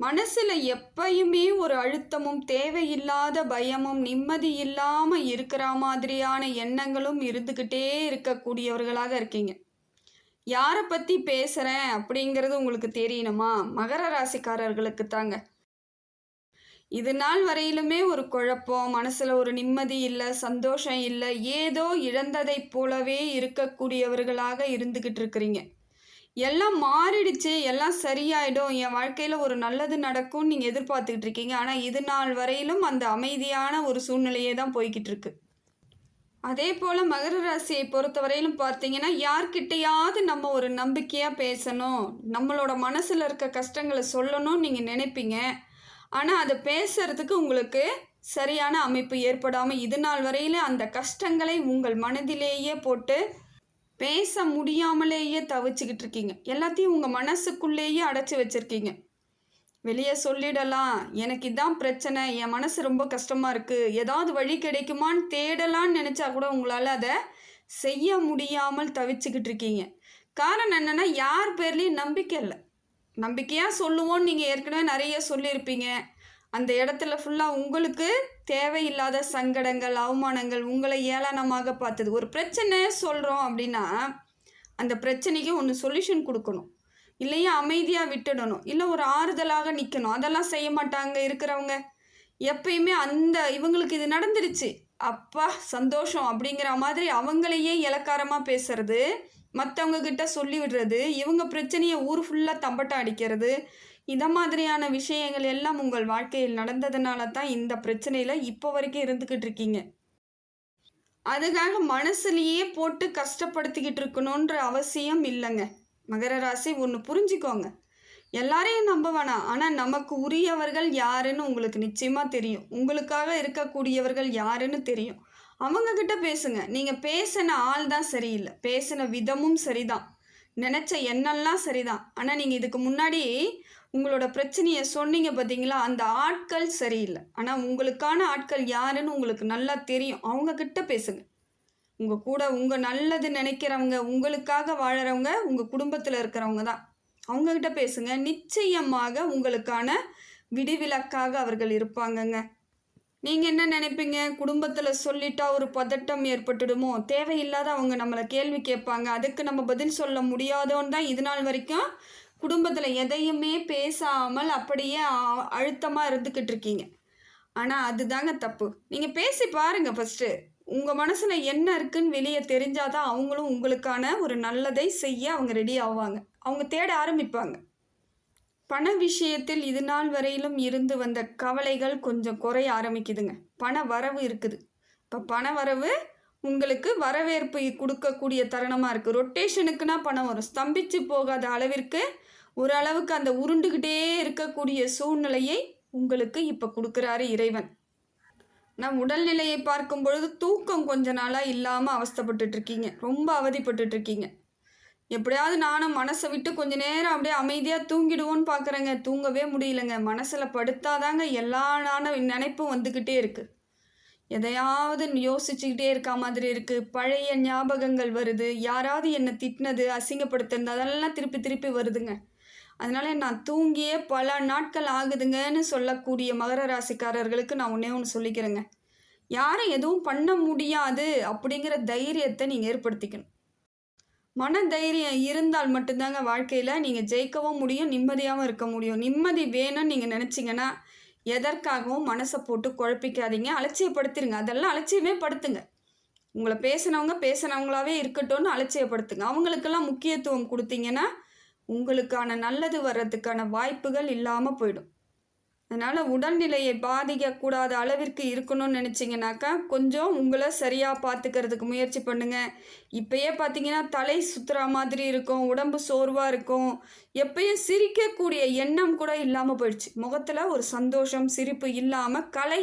மனசில் எப்பயுமே ஒரு அழுத்தமும் தேவையில்லாத பயமும் நிம்மதி இல்லாமல் இருக்கிற மாதிரியான எண்ணங்களும் இருந்துக்கிட்டே இருக்கக்கூடியவர்களாக இருக்கீங்க. யாரை பற்றி பேசுகிறேன் அப்படிங்கிறது உங்களுக்கு தெரியணுமா? மகர ராசிக்காரர்களுக்கு தாங்க. இது நாள் வரையிலுமே ஒரு குழப்பம் மனசில் ஒரு நிம்மதி இல்லை சந்தோஷம் இல்லை ஏதோ இழந்ததைப் போலவே இருக்கக்கூடியவர்களாக இருந்துக்கிட்டு இருக்கிறீங்க. எல்லாம் மாறிடுச்சு எல்லாம் சரியாயிடும். என் வாழ்க்கையில் ஒரு நல்லது நடக்கும்னு நீங்கள் எதிர்பார்த்துக்கிட்டு இருக்கீங்க. ஆனால் இது நாள் வரையிலும் அந்த அமைதியான ஒரு சூழ்நிலையே தான் போய்கிட்டு இருக்கு. அதே போல் மகர ராசியை பொறுத்தவரையிலும் பார்த்தீங்கன்னா யார்கிட்டையாவது நம்ம ஒரு நம்பிக்கையாக பேசணும் நம்மளோட மனசில் இருக்க கஷ்டங்களை சொல்லணும்னு நீங்கள் நினைப்பீங்க. ஆனால் அதை பேசுறதுக்கு உங்களுக்கு சரியான அமைப்பு ஏற்படாமல் இது நாள் வரையில அந்த கஷ்டங்களை உங்கள் மனதிலேயே போட்டு பேச முடியாமலேயே தவிச்சுக்கிட்டு இருக்கீங்க. எல்லாத்தையும் உங்கள் மனசுக்குள்ளேயே அடைச்சி வச்சுருக்கீங்க. வெளியே சொல்லிடலாம். எனக்கு இதான் பிரச்சனை. என் மனசு ரொம்ப கஷ்டமாக இருக்குது ஏதாவது வழி கிடைக்குமான்னு தேடலான்னு நினச்சா கூட உங்களால் அதை செய்ய முடியாமல் தவிச்சுக்கிட்டு இருக்கீங்க. காரணம் என்னென்னா யார் பேர்லேயும் நம்பிக்கை இல்லை. நம்பிக்கையாக சொல்லுவோன்னு நீங்கள் ஏற்கனவே நிறைய சொல்லியிருப்பீங்க. அந்த இடத்துல ஃபுல்லாக உங்களுக்கு தேவையில்லாத சங்கடங்கள் அவமானங்கள் உங்களை ஏளனமாக பார்த்தது. ஒரு பிரச்சனை சொல்கிறோம் அப்படின்னா அந்த பிரச்சனைக்கு ஒன்று சொல்யூஷன் கொடுக்கணும். இல்லையா? அமைதியாக விட்டுடணும். இல்லை ஒரு ஆறுதலாக நிற்கணும் அதெல்லாம் செய்ய மாட்டாங்க இருக்கிறவங்க. எப்பயுமே அந்த இவங்களுக்கு இது நடந்துருச்சு. அப்பா சந்தோஷம் அப்படிங்கிற மாதிரி அவங்களையே இலக்காரமாக பேசுறது மற்றவங்க கிட்ட சொல்லி விடுறது இவங்க பிரச்சனையை ஊர் ஃபுல்லாக தம்பட்டம் அடிக்கிறது இதை மாதிரியான விஷயங்கள் எல்லாம் உங்கள் வாழ்க்கையில் நடந்ததுனால தான் இந்த பிரச்சனையில் இப்போ வரைக்கும் இருந்துக்கிட்டு இருக்கீங்க. அதுக்காக மனசுலேயே போட்டு கஷ்டப்படுத்திக்கிட்டு இருக்கணுன்ற அவசியம் இல்லைங்க. மகர ராசி ஒன்று புரிஞ்சுக்கோங்க. எல்லாரையும் நம்ப வேணாம். ஆனால் நமக்கு உரியவர்கள் யாருன்னு உங்களுக்கு நிச்சயமாக தெரியும். உங்களுக்காக இருக்கக்கூடியவர்கள் யாருன்னு தெரியும். அவங்க கிட்ட பேசுங்க. நீங்கள் பேசின ஆள் தான் சரியில்லை. பேசின விதமும் சரிதான். நினச்ச எண்ணெல்லாம் சரிதான். ஆனால் நீங்கள் இதுக்கு முன்னாடி உங்களோட பிரச்சனையை சொன்னீங்க பார்த்தீங்களா அந்த ஆட்கள் சரியில்லை. ஆனால் உங்களுக்கான ஆட்கள் யாருன்னு உங்களுக்கு நல்லா தெரியும். அவங்கக்கிட்ட பேசுங்க. உங்கள் கூட உங்கள் நல்லது நினைக்கிறவங்க உங்களுக்காக வாழறவங்க உங்கள் குடும்பத்தில் இருக்கிறவங்க தான். அவங்கக்கிட்ட பேசுங்க. நிச்சயமாக உங்களுக்கான விடிவிலக்காக அவர்கள் இருப்பாங்கங்க. நீங்கள் என்ன நினைப்பீங்க? குடும்பத்தில் சொல்லிட்டா ஒரு பதட்டம் ஏற்பட்டுடுமோ? தேவையில்லாத அவங்க நம்மளை கேள்வி கேட்பாங்க. அதுக்கு நம்ம பதில் சொல்ல முடியாதோன்னு தான் இது நாள் வரைக்கும் குடும்பத்தில் எதையுமே பேசாமல் அப்படியே அ- இருந்துக்கிட்டு இருக்கீங்க. ஆனால் அதுதாங்க தப்பு. நீங்கள் பேசி பாருங்கள் ஃபஸ்ட்டு உங்கள் மனசில் என்ன இருக்குன்னு வெளியே தெரிஞ்சாதான் அவங்களும் உங்களுக்கான ஒரு நல்லதை செய்ய அவங்க ரெடி ஆவாங்க. அவங்க தேட ஆரம்பிப்பாங்க. பண விஷயத்தில் இது நாள் வரையிலும் இருந்து வந்த கவலைகள் கொஞ்சம் குறைய ஆரம்பிக்குதுங்க. பண வரவு இருக்குது. இப்போ பண வரவு உங்களுக்கு வரவேற்பு கொடுக்கக்கூடிய தருணமாக இருக்குது ரொட்டேஷனுக்குன்னா பணம் வரும். ஸ்தம்பிச்சு போகாத அளவிற்கு ஓரளவுக்கு அந்த உருண்டுக்கிட்டே இருக்கக்கூடிய சூழ்நிலையை உங்களுக்கு இப்போ கொடுக்குறாரு இறைவன். நம் உடல்நிலையை பார்க்கும் பொழுது தூக்கம் கொஞ்ச நாளாக இல்லாமல் அவஸ்தப்பட்டுட்டு இருக்கீங்க ரொம்ப அவதிப்பட்டுட்டு இருக்கீங்க எப்படியாவது நானும் மனசை விட்டு கொஞ்ச நேரம் அப்படியே அமைதியாக தூங்கிடுவோன்னு பார்க்குறேங்க தூங்கவே முடியலங்க. மனசில் படுத்தாதாங்க எல்லா நான நினைப்பும் வந்துக்கிட்டே இருக்குது எதையாவது யோசிச்சுக்கிட்டே இருக்க மாதிரி இருக்குது பழைய ஞாபகங்கள் வருது. யாராவது என்னை திட்டினது அசிங்கப்படுத்துனது அதெல்லாம் திருப்பி திருப்பி வருதுங்க. அதனால நான் தூங்கியே பல நாட்கள் ஆகுதுங்கன்னு சொல்லக்கூடிய மகர ராசிக்காரர்களுக்கு நான் ஒன்றே ஒன்று சொல்லிக்கிறேங்க. யாரும் எதுவும் பண்ண முடியாது அப்படிங்கிற தைரியத்தை நீங்கள் ஏற்படுத்திக்கணும். மன தைரியம் இருந்தால் மட்டும்தாங்க வாழ்க்கையில் நீங்கள் ஜெயிக்கவும் முடியும் நிம்மதியாகவும் இருக்க முடியும். நிம்மதி வேணும்னு நீங்கள் நினச்சிங்கன்னா எதற்காகவும் மனசை போட்டு குழப்பிக்காதீங்க. அலட்சியப்படுத்திடுங்க அதெல்லாம் அலட்சியமே படுத்துங்க. உங்களை பேசினவங்க பேசினவங்களாவே இருக்கட்டும்னு அலட்சியப்படுத்துங்க. அவங்களுக்கெல்லாம் முக்கியத்துவம் கொடுத்தீங்கன்னா உங்களுக்கான நல்லது வர்றதுக்கான வாய்ப்புகள் இல்லாமல் போயிடும். அதனால் உடல்நிலையை பாதிக்கக்கூடாத அளவிற்கு இருக்கணும்னு நினச்சிங்கனாக்கா கொஞ்சம் உங்களை சரியாக பார்த்துக்கிறதுக்கு முயற்சி பண்ணுங்கள் இப்பயே பார்த்தீங்கன்னா தலை சுற்றுற மாதிரி இருக்கும் உடம்பு சோர்வாக இருக்கும். எப்பயும் சிரிக்கக்கூடிய எண்ணம் கூட இல்லாமல் போயிடுச்சு. முகத்தில் ஒரு சந்தோஷம் சிரிப்பு இல்லாமல் களை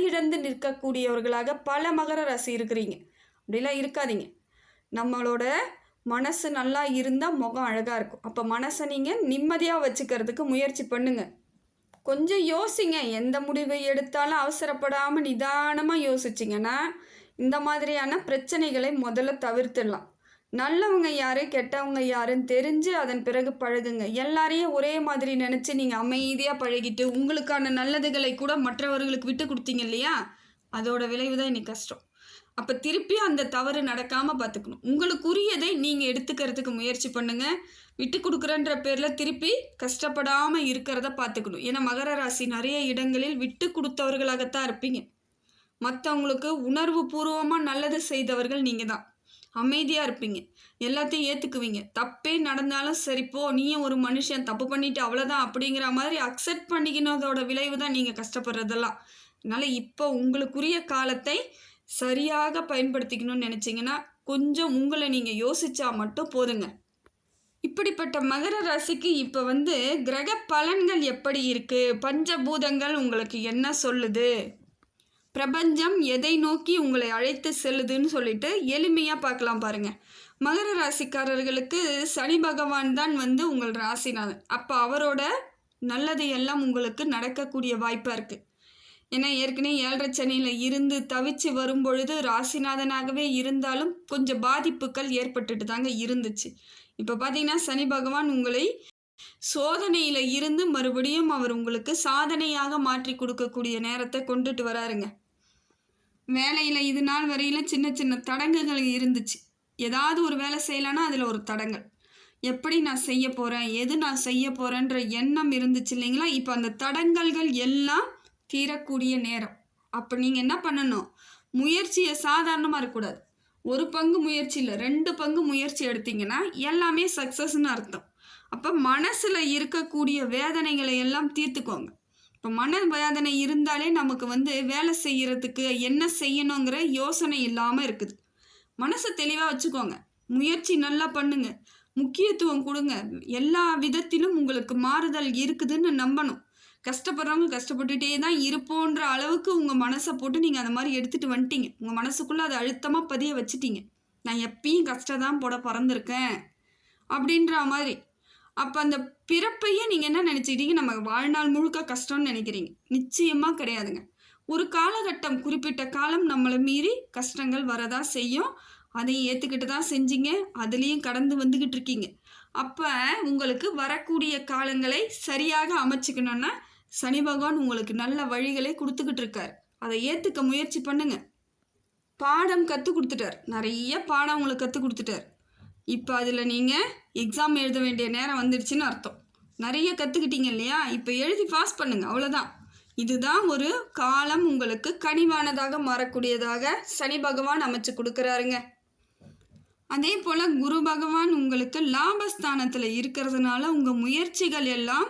நிற்கக்கூடியவர்களாக பல மகர ராசி இருக்கிறீங்க. அப்படிலாம் இருக்காதீங்க. நம்மளோட மனசு நல்லா இருந்தால் முகம் அழகாக இருக்கும். அப்போ மனசை நீங்கள் நிம்மதியாக வச்சுக்கிறதுக்கு முயற்சி பண்ணுங்கள் கொஞ்சம் யோசிங்க. எந்த முடிவை எடுத்தாலும் அவசரப்படாமல் நிதானமாக யோசிச்சிங்கன்னா இந்த மாதிரியான பிரச்சனைகளை முதல்ல தவிர்த்துடலாம். நல்லவங்க யார் கெட்டவங்க யாருன்னு தெரிஞ்சு அதன் பிறகு பழகுங்க. எல்லாரையும் ஒரே மாதிரி நினச்சி நீங்கள் அமைதியாக பழகிட்டு உங்களுக்கான நல்லதுகளை கூட மற்றவர்களுக்கு விட்டு கொடுத்தீங்க இல்லையா? அதோட விளைவு தான் இன்னைக்கு கஷ்டம். அப்போ திருப்பி அந்த தவறு நடக்காமல் பார்த்துக்கணும் உங்களுக்குரியதை நீங்கள் எடுத்துக்கிறதுக்கு முயற்சி பண்ணுங்கள் விட்டு கொடுக்குறன்ற பேரில் திருப்பி கஷ்டப்படாமல் இருக்கிறத பார்த்துக்கணும் ஏன்னா மகர ராசி நிறைய இடங்களில் விட்டு கொடுத்தவர்களாகத்தான் இருப்பீங்க. மற்றவங்களுக்கு உணர்வு பூர்வமாக நல்லது செய்தவர்கள் நீங்கள் தான் அமைதியாக இருப்பீங்க. எல்லாத்தையும் ஏற்றுக்குவீங்க தப்பே நடந்தாலும் சரி போ நீயும் ஒரு மனுஷன் தப்பு பண்ணிட்டு அவ்வளோதான் அப்படிங்கிற மாதிரி அக்செப்ட் பண்ணிக்கினதோட விளைவு தான் நீங்கள் கஷ்டப்படுறதெல்லாம். அதனால் இப்போ உங்களுக்குரிய காலத்தை சரியாக பயன்படுத்திக்கணும்னு நினச்சிங்கன்னா கொஞ்சம் உங்களை நீங்கள் யோசித்தா மட்டும் போதுங்க. இப்படிப்பட்ட மகர ராசிக்கு இப்போ வந்து கிரக பலன்கள் எப்படி இருக்குது பஞ்சபூதங்கள் உங்களுக்கு என்ன சொல்லுது? பிரபஞ்சம் எதை நோக்கி உங்களை அழைத்து செல்லுதுன்னு சொல்லிட்டு எளிமையாக பார்க்கலாம் பாருங்க. மகர ராசிக்காரர்களுக்கு சனி பகவான் தான் வந்து உங்கள் ராசிநாதன். அப்போ அவரோட நல்லது எல்லாம் உங்களுக்கு நடக்கக்கூடிய வாய்ப்பாக இருக்குது ஏன்னா ஏற்கனவே ஏழரை சனியில் இருந்து தவிச்சு வரும்பொழுது ராசிநாதனாகவே இருந்தாலும் கொஞ்சம் பாதிப்புகள் ஏற்பட்டுட்டு தாங்க இருந்துச்சு. இப்போ பார்த்தீங்கன்னா சனி பகவான் உங்களை சோதனையில் இருந்து மறுபடியும் அவர் உங்களுக்கு சாதனையாக மாற்றி கொடுக்கக்கூடிய நேரத்தை கொண்டுட்டு வராருங்க. வேலையில் இது நாள் வரையில் சின்ன சின்ன தடங்குகள் இருந்துச்சு. ஏதாவது ஒரு வேலை செய்யலைன்னா அதில் ஒரு தடங்கள் எப்படி நான் செய்ய போகிறேன் எது நான் செய்ய போகிறேன்ற எண்ணம் இருந்துச்சு இல்லைங்களா? இப்போ அந்த தடங்கல்கள் எல்லாம் தீரக்கூடிய நேரம். அப்போ நீங்கள் என்ன பண்ணணும்? முயற்சியை சாதாரணமாக இருக்கக்கூடாது. ஒரு பங்கு முயற்சியில் ரெண்டு பங்கு முயற்சி எடுத்தீங்கன்னா எல்லாமே சக்ஸஸ்ன்னு அர்த்தம். அப்போ மனசில் இருக்கக்கூடிய வேதனைகளை எல்லாம் தீர்த்துக்கோங்க. இப்போ மன வேதனை இருந்தாலே நமக்கு வந்து வேலை செய்கிறதுக்கு என்ன செய்யணுங்கிற யோசனை இல்லாமல் இருக்குது. மனசை தெளிவாக வச்சுக்கோங்க. முயற்சி நல்லா பண்ணுங்க. முக்கியத்துவம் கொடுங்க. எல்லா விதத்திலும் உங்களுக்கு மாறுதல் இருக்குதுன்னு நம்பணும். கஷ்டப்படுறவங்க கஷ்டப்பட்டுட்டே தான் இருப்போன்ற அளவுக்கு உங்கள் மனசை போட்டு நீங்கள் அந்த மாதிரி எடுத்துகிட்டு வந்துட்டீங்க. உங்கள் மனசுக்குள்ளே அதை அழுத்தமாக பதிய வச்சுட்டீங்க. நான் எப்பயும் கஷ்டம் தான் போட பிறந்திருக்கேன் அப்படின்ற மாதிரி. அப்போ அந்த பிறப்பையே நீங்கள் என்ன நினச்சிக்கிட்டீங்க? நம்ம வாழ்நாள் முழுக்க கஷ்டம்னு நினைக்கிறீங்க. நிச்சயமாக கிடையாதுங்க. ஒரு காலகட்டம் குறிப்பிட்ட காலம் நம்மளை மீறி கஷ்டங்கள் வரதா செய்யும். அதையும் ஏற்றுக்கிட்டு தான் செஞ்சீங்க. அதுலேயும் கடந்து வந்துக்கிட்டு இருக்கீங்க. அப்போ உங்களுக்கு வரக்கூடிய காலங்களை சரியாக அமைச்சுக்கணுன்னா சனி பகவான் உங்களுக்கு நல்ல வழிகளை கொடுத்துக்கிட்டு இருக்கார். அதை ஏற்றுக்க முயற்சி பண்ணுங்க. பாடம் கற்றுக் கொடுத்துட்டார். நிறைய பாடம் உங்களுக்கு கற்றுக் கொடுத்துட்டார். இப்போ அதில் நீங்கள் எக்ஸாம் எழுத வேண்டிய நேரம் வந்துடுச்சுன்னு அர்த்தம். நிறைய கற்றுக்கிட்டீங்க இல்லையா? இப்போ எழுதி பாஸ் பண்ணுங்கள் அவ்வளோதான் இதுதான் ஒரு காலம் உங்களுக்கு கனிவானதாக மாறக்கூடியதாக சனி பகவான் அமைச்சு கொடுக்குறாருங்க. அதே போல் குரு பகவான் உங்களுக்கு லாபஸ்தானத்தில் இருக்கிறதுனால உங்கள் முயற்சிகள் எல்லாம்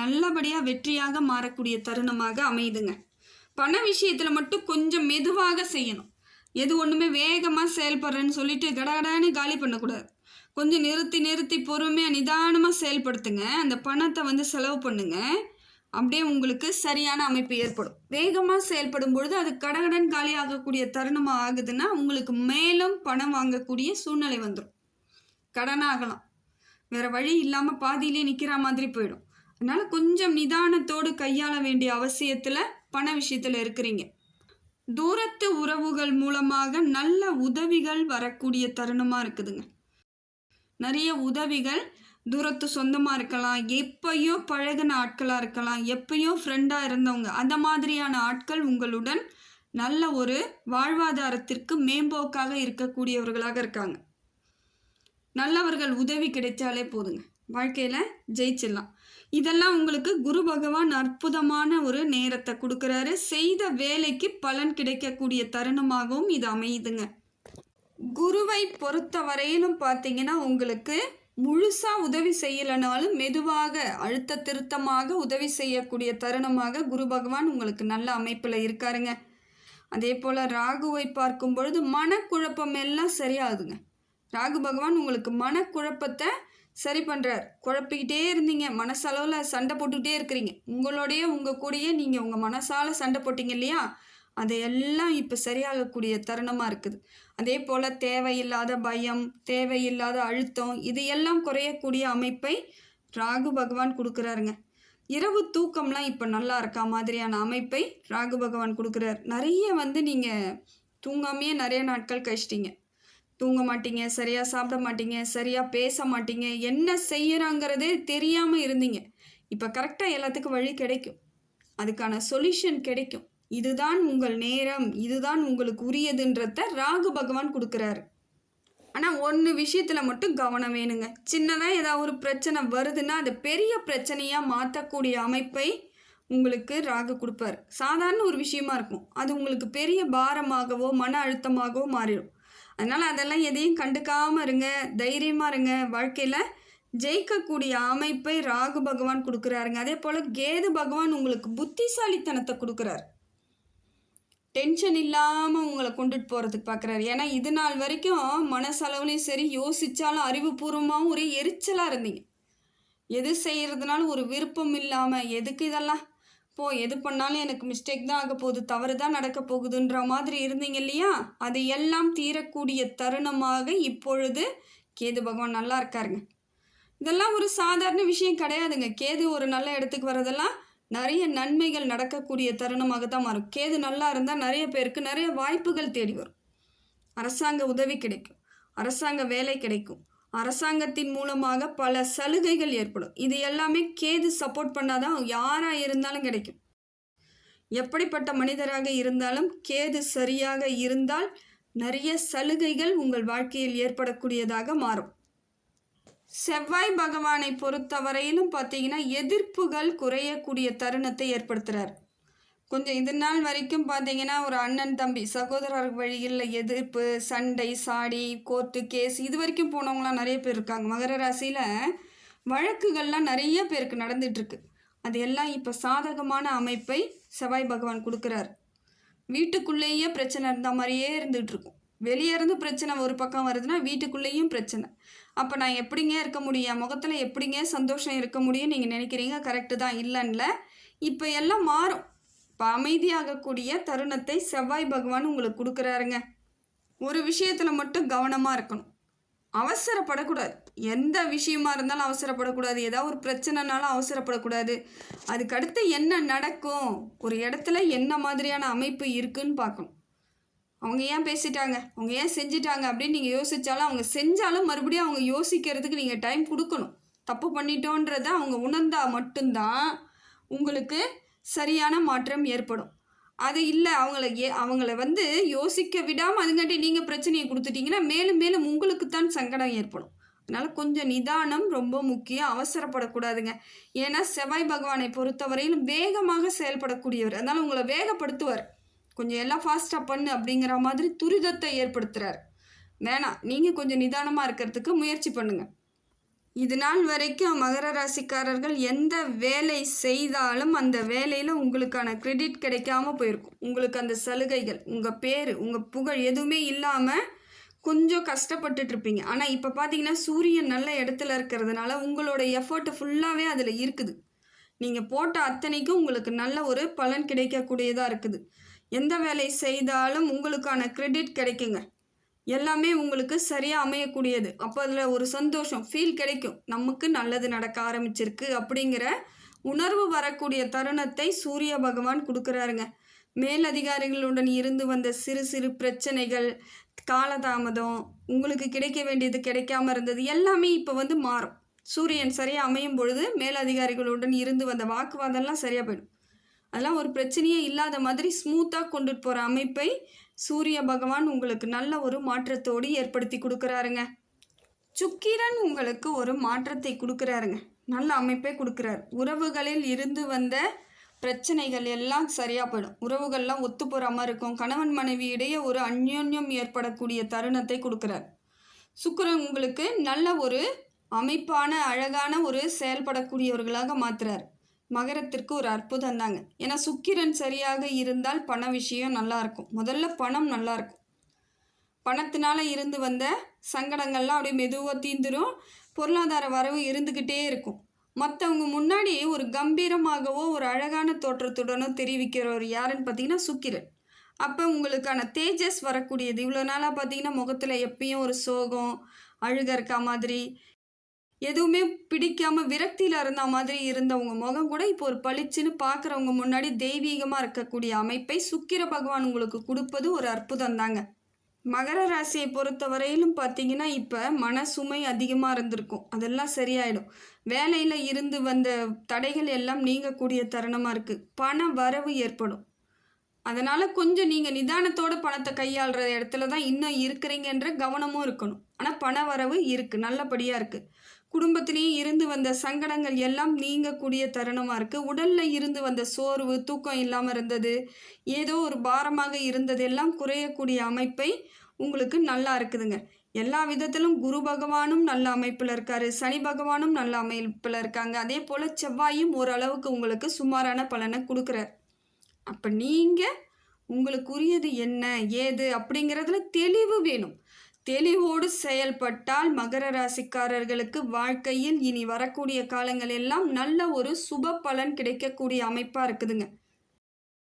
நல்லபடியாக வெற்றியாக மாறக்கூடிய தருணமாக அமையுதுங்க. பண விஷயத்தில் மட்டும் கொஞ்சம் மெதுவாக செய்யணும். எது ஒன்றுமே வேகமாக செயல்படுறேன்னு சொல்லிட்டு கடகடான்னு காலி பண்ணக்கூடாது. கொஞ்சம் நிறுத்தி நிறுத்தி பொறுமையாக நிதானமாக செயல்படுத்துங்க. அந்த பணத்தை வந்து செலவு பண்ணுங்க. அப்படியே உங்களுக்கு சரியான அமைப்பு ஏற்படும். வேகமாக செயல்படும் பொழுது அது கடகடன் காலி ஆகக்கூடிய தருணமாக ஆகுதுன்னா உங்களுக்கு மேலும் பணம் வாங்கக்கூடிய சூழ்நிலை வந்துடும் கடனாகலாம். வேற வழி இல்லாமல் பாதியிலே நிற்கிற மாதிரி போயிடும். அதனால கொஞ்சம் நிதானத்தோடு கையாள வேண்டிய அவசியத்தில் பண விஷயத்தில் இருக்கிறீங்க. தூரத்து உறவுகள் மூலமாக நல்ல உதவிகள் வரக்கூடிய தருணமாக இருக்குதுங்க. நிறைய உதவிகள் தூரத்து சொந்தமாக இருக்கலாம் எப்பயோ பழகின ஆட்களாக இருக்கலாம் எப்பயோ ஃப்ரெண்டாக இருந்தவங்க அந்த மாதிரியான ஆட்கள் உங்களுடன் நல்ல ஒரு வாழ்வாதாரத்திற்கு மேம்போக்காக இருக்கக்கூடியவர்களாக இருக்காங்க. நல்லவர்கள் உதவி கிடைச்சாலே போதுங்க. வாழ்க்கையில் ஜெயிச்சிடலாம். இதெல்லாம் உங்களுக்கு குரு பகவான் அற்புதமான ஒரு நேரத்தை கொடுக்குறாரு. செய்த வேலைக்கு பலன் கிடைக்கக்கூடிய தருணமாகவும் இது அமையுதுங்க. குருவை பொறுத்த வரையிலும் பார்த்தீங்கன்னா உங்களுக்கு முழுசாக உதவி செய்யலைனாலும் மெதுவாக அழுத்த திருத்தமாக உதவி செய்யக்கூடிய தருணமாக குரு பகவான் உங்களுக்கு நல்ல அமைப்பில் இருக்காருங்க. அதே போல் ராகுவை பார்க்கும் பொழுது மனக்குழப்பம் எல்லாம் சரியாகுதுங்க. ராகு பகவான் உங்களுக்கு மனக்குழப்பத்தை சரி பண்ணுறார் குழப்பிக்கிட்டே இருந்தீங்க. மனசளவில் சண்டை போட்டுக்கிட்டே இருக்கிறீங்க. உங்களோடைய உங்கள் கூடயே நீங்கள் உங்கள் மனசால் சண்டை போட்டீங்க இல்லையா? அதையெல்லாம் இப்போ சரியாகக்கூடிய தருணமாக இருக்குது. அதே போல் தேவையில்லாத பயம் தேவையில்லாத அழுத்தம் இதையெல்லாம் குறையக்கூடிய அமைப்பை ராகு பகவான் கொடுக்குறாருங்க. இரவு தூக்கம்லாம் இப்போ நல்லா இருக்கா? மாதிரியான அமைப்பை ராகு பகவான் கொடுக்குறார். நிறைய வந்து நீங்கள் தூங்காமையே நிறைய நாட்கள் கழிச்சிட்டிங்க. தூங்க மாட்டீங்க சரியாக சாப்பிட மாட்டீங்க சரியாக பேச மாட்டீங்க என்ன செய்யறாங்கிறதே தெரியாமல் இருந்தீங்க. இப்போ கரெக்டாக எல்லாத்துக்கும் வழி கிடைக்கும். அதுக்கான சொல்யூஷன் கிடைக்கும். இதுதான் உங்கள் நேரம் இதுதான் உங்களுக்கு உரியதுன்றத ராகு பகவான் கொடுக்குறாரு. ஆனால் ஒன்று விஷயத்தில் மட்டும் கவனம் வேணுங்க. சின்னதாக ஏதாவது ஒரு பிரச்சனை வருதுன்னா அதை பெரிய பிரச்சனையாக மாற்றக்கூடிய அமைப்பை உங்களுக்கு ராகு கொடுப்பார். சாதாரண ஒரு விஷயமா இருக்கும். அது உங்களுக்கு பெரிய பாரமாகவோ மன அழுத்தமாகவோ மாறிடும். அதனால் அதெல்லாம் எதையும் கண்டுக்காமல் இருங்க தைரியமாக இருங்க. வாழ்க்கையில் ஜெயிக்கக்கூடிய அமைப்பை ராகு பகவான் கொடுக்குறாருங்க. அதே போல் கேது பகவான் உங்களுக்கு புத்திசாலித்தனத்தை கொடுக்குறாரு. டென்ஷன் இல்லாமல் உங்களை கொண்டுட்டு போகிறதுக்கு பார்க்குறாரு ஏன்னா இது நாள் வரைக்கும் மனசளவுலையும் சரி யோசித்தாலும் அறிவுபூர்வமாகவும் ஒரே எரிச்சலாக இருந்தீங்க. எது செய்கிறதுனாலும் ஒரு விருப்பம் இல்லாமல் எதுக்கு இதெல்லாம் போ எது பண்ணாலும் எனக்கு மிஸ்டேக் தான் ஆக போகுது. தவறு தான் நடக்க போகுதுன்ற மாதிரி இருந்தீங்க இல்லையா? அது எல்லாம் தீரக்கூடிய தருணமாக இப்பொழுது கேது பகவான் நல்லா இருக்காருங்க. இதெல்லாம் ஒரு சாதாரண விஷயம் கிடையாதுங்க. கேது ஒரு நல்ல இடத்துக்கு வரதெல்லாம் நிறைய நன்மைகள் நடக்கக்கூடிய தருணமாக தான் மாறும். கேது நல்லா இருந்தால் நிறைய பேருக்கு நிறைய வாய்ப்புகள் தேடி வரும். அரசாங்க உதவி கிடைக்கும். அரசாங்க வேலை கிடைக்கும். அரசாங்கத்தின் மூலமாக பல சலுகைகள் ஏற்படும். இது எல்லாமே கேது சப்போர்ட் பண்ணாதான் யாராக இருந்தாலும் கிடைக்கும். எப்படிப்பட்ட மனிதராக இருந்தாலும் கேது சரியாக இருந்தால் நிறைய சலுகைகள் உங்கள் வாழ்க்கையில் ஏற்படக்கூடியதாக மாறும். செவ்வாய் பகவானை பொறுத்தவரையிலும் பார்த்தீங்கன்னா எதிர்ப்புகள் குறையக்கூடிய தருணத்தை ஏற்படுத்துகிறார் கொஞ்சம் இது நாள் வரைக்கும் பார்த்தீங்கன்னா ஒரு அண்ணன் தம்பி சகோதரர் வழியில் எதிர்ப்பு சண்டை சாடி கோர்ட்டு கேஸ் இது வரைக்கும் போனவங்களாம் நிறைய பேர் இருக்காங்க. மகர ராசியில் வழக்குகள்லாம் நிறைய பேருக்கு நடந்துட்டுருக்கு. அது எல்லாம் இப்போ சாதகமான அமைப்பை செவ்வாய் பகவான் கொடுக்குறாரு. வீட்டுக்குள்ளேயே பிரச்சனை இருந்த மாதிரியே இருந்துகிட்ருக்கும் வெளியே இருந்து பிரச்சனை ஒரு பக்கம் வருதுன்னா வீட்டுக்குள்ளேயும் பிரச்சனை. அப்போ நான் எப்படிங்க இருக்க முடியும்? முகத்தில் எப்படிங்க சந்தோஷம் இருக்க முடியும் நீங்கள் நினைக்கிறீங்க? கரெக்டு தான். இல்லைன்ல. இப்போ எல்லாம் மாறும். இப்போ அமைதியாகக்கூடிய தருணத்தை செவ்வாய் பகவான் உங்களுக்கு கொடுக்குறாருங்க. ஒரு விஷயத்தில் மட்டும் கவனமாக இருக்கணும். அவசரப்படக்கூடாது. எந்த விஷயமா இருந்தாலும் அவசரப்படக்கூடாது. ஏதாவது ஒரு பிரச்சனைனாலும் அவசரப்படக்கூடாது. அதுக்கடுத்து என்ன நடக்கும்? ஒரு இடத்துல என்ன மாதிரியான அமைப்பு இருக்குன்னு பார்க்கணும். அவங்க ஏன் பேசிட்டாங்க? அவங்க ஏன் செஞ்சிட்டாங்க? அப்படின்னு நீங்கள் யோசித்தாலும் அவங்க செஞ்சாலும் மறுபடியும் அவங்க யோசிக்கிறதுக்கு நீங்கள் டைம் கொடுக்கணும். தப்பு பண்ணிட்டோன்றதை அவங்க உணர்ந்தால் மட்டும்தான் உங்களுக்கு சரியான மாற்றம் ஏற்படும். அது இல்லை அவங்கள ஏ அவங்கள வந்து யோசிக்க விடாமல் அதுங்காட்டி நீங்கள் பிரச்சனையை கொடுத்துட்டீங்கன்னா மேலும் மேலும் உங்களுக்கு தான் சங்கடம் ஏற்படும். அதனால் கொஞ்சம் நிதானம் ரொம்ப முக்கியம். அவசரப்படக்கூடாதுங்க. ஏன்னா செவ்வாய் பகவானை பொறுத்தவரையிலும் வேகமாக செயல்படக்கூடியவர். அதனால் உங்களை வேகப்படுத்துவார். கொஞ்சம் எல்லாம் ஃபாஸ்ட்டாக பண்ணு அப்படிங்கிற மாதிரி துரிதத்தை ஏற்படுத்துகிறார் வேணாம் நீங்கள் கொஞ்சம் நிதானமாக இருக்கிறதுக்கு முயற்சி பண்ணுங்கள் இது நாள் வரைக்கும் மகர ராசிக்காரர்கள் எந்த வேலை செய்தாலும் அந்த வேலையில் உங்களுக்கான கிரெடிட் கிடைக்காம போயிருக்கும். உங்களுக்கு அந்த சலுகைகள் உங்கள் பேர் உங்கள் புகழ் எதுவுமே இல்லாமல் கொஞ்சம் கஷ்டப்பட்டுட்டு இருப்பீங்க. ஆனால் இப்போ பார்த்தீங்கன்னா சூரியன் நல்ல இடத்துல இருக்கிறதுனால உங்களோட எஃபர்ட்டு ஃபுல்லாகவே அதில் இருக்குது. நீங்கள் போட்ட அத்தனைக்கும் உங்களுக்கு நல்ல ஒரு பலன் கிடைக்கக்கூடியதாக இருக்குது. எந்த வேலை செய்தாலும் உங்களுக்கான கிரெடிட் கிடைக்குங்க. எல்லாமே உங்களுக்கு சரியாக அமையக்கூடியது. அப்போ அதில் ஒரு சந்தோஷம் ஃபீல் கிடைக்கும். நமக்கு நல்லது நடக்க ஆரம்பிச்சிருக்கு அப்படிங்கிற உணர்வு வரக்கூடிய தருணத்தை சூரிய பகவான் கொடுக்குறாருங்க. மேலதிகாரிகளுடன் இருந்து வந்த சிறு சிறு பிரச்சனைகள் காலதாமதம் உங்களுக்கு கிடைக்க வேண்டியது கிடைக்காம இருந்தது எல்லாமே இப்போ வந்து மாறும். சூரியன் சரியாக அமையும் பொழுது மேலதிகாரிகளுடன் இருந்து வந்த வாக்குவாதம்லாம் சரியாக போயிடும். அதெல்லாம் ஒரு பிரச்சனையே இல்லாத மாதிரி ஸ்மூத்தாக கொண்டுட்டு போகிற அமைப்பை சூரிய பகவான் உங்களுக்கு நல்ல ஒரு மாற்றத்தோடு ஏற்படுத்தி கொடுக்குறாருங்க. சுக்கிரன் உங்களுக்கு ஒரு மாற்றத்தை கொடுக்குறாருங்க. நல்ல அமைப்பை கொடுக்குறாரு. உறவுகளில் இருந்து வந்த பிரச்சனைகள் எல்லாம் சரியாக போயிடும். உறவுகள்லாம் ஒத்து போகிற மாதிரி இருக்கும். கணவன் மனைவி இடையே ஒரு அந்யோன்யம் ஏற்படக்கூடிய தருணத்தை கொடுக்குறார். சுக்கிரன் உங்களுக்கு நல்ல ஒரு அமைப்பான அழகான ஒரு செயல்படக்கூடியவர்களாக மாற்றுறார் மகரத்திற்கு ஒரு அற்புதம் தாங்க ஏன்னா சுக்கிரன் சரியாக இருந்தால் பண விஷயம் நல்லாயிருக்கும் முதல்ல பணம் நல்லா இருக்கும் இருந்து வந்த சங்கடங்கள்லாம் அப்படியே மெதுவாக தீந்துடும் பொருளாதார வரவு இருந்துக்கிட்டே இருக்கும். மற்றவங்க முன்னாடி ஒரு கம்பீரமாகவோ ஒரு அழகான தோற்றத்துடனோ தெரிவிக்கிறவர் யாருன்னு பார்த்தீங்கன்னா சுக்கிரன். அப்போ உங்களுக்கான தேஜஸ் வரக்கூடியது. இவ்வளோ நாளாக பார்த்தீங்கன்னா முகத்தில் எப்பயும் ஒரு சோகம் அழுக இருக்கா மாதிரி எதுவுமே பிடிக்காம விரக்தியில் இருந்த மாதிரி இருந்தவங்க முகம் கூட இப்போ ஒரு பளிச்சுன்னு பார்க்குறவங்க முன்னாடி தெய்வீகமாக இருக்கக்கூடிய அமைப்பை சுக்கிர பகவான் உங்களுக்கு கொடுப்பது ஒரு அற்புதம் தாங்க. மகர ராசியை பொறுத்தவரையிலும் பார்த்தீங்கன்னா இப்போ மன சுமை அதிகமாக இருந்திருக்கும். அதெல்லாம் சரியாயிடும். வேலையில் இருந்து வந்த தடைகள் எல்லாம் நீங்கக்கூடிய தருணமாக இருக்குது பண வரவு ஏற்படும். அதனால் கொஞ்சம் நீங்கள் நிதானத்தோட பணத்தை கையாளுற இடத்துல தான் இன்னும் இருக்கிறீங்கன்ற கவனமும் இருக்கணும். ஆனால் பண வரவு இருக்குது நல்லபடியாக இருக்குது குடும்பத்திலேயும் இருந்து வந்த சங்கடங்கள் எல்லாம் நீங்கக்கூடிய தருணமாக இருக்குது உடலில் இருந்து வந்த சோர்வு தூக்கம் இல்லாமல் இருந்தது ஏதோ ஒரு பாரமாக இருந்ததெல்லாம் குறையக்கூடிய அமைப்பை உங்களுக்கு நல்லா இருக்குதுங்க. எல்லா விதத்திலும் குரு பகவானும் நல்ல அமைப்பில் இருக்காரு சனி பகவானும் நல்ல அமைப்பில் இருக்காங்க. அதே போல் செவ்வாயும் ஓரளவுக்கு உங்களுக்கு சுமாரான பலனை கொடுக்குறார். அப்போ நீங்கள் உங்களுக்குரியது என்ன ஏது அப்படிங்கிறதுல தெளிவு வேணும். தெளிவோடு செயல்பட்டால் மகர ராசிக்காரர்களுக்கு வாழ்க்கையில் இனி வரக்கூடிய காலங்கள் எல்லாம் நல்ல ஒரு சுப பலன் கிடைக்கக்கூடிய அமைப்பாக இருக்குதுங்க.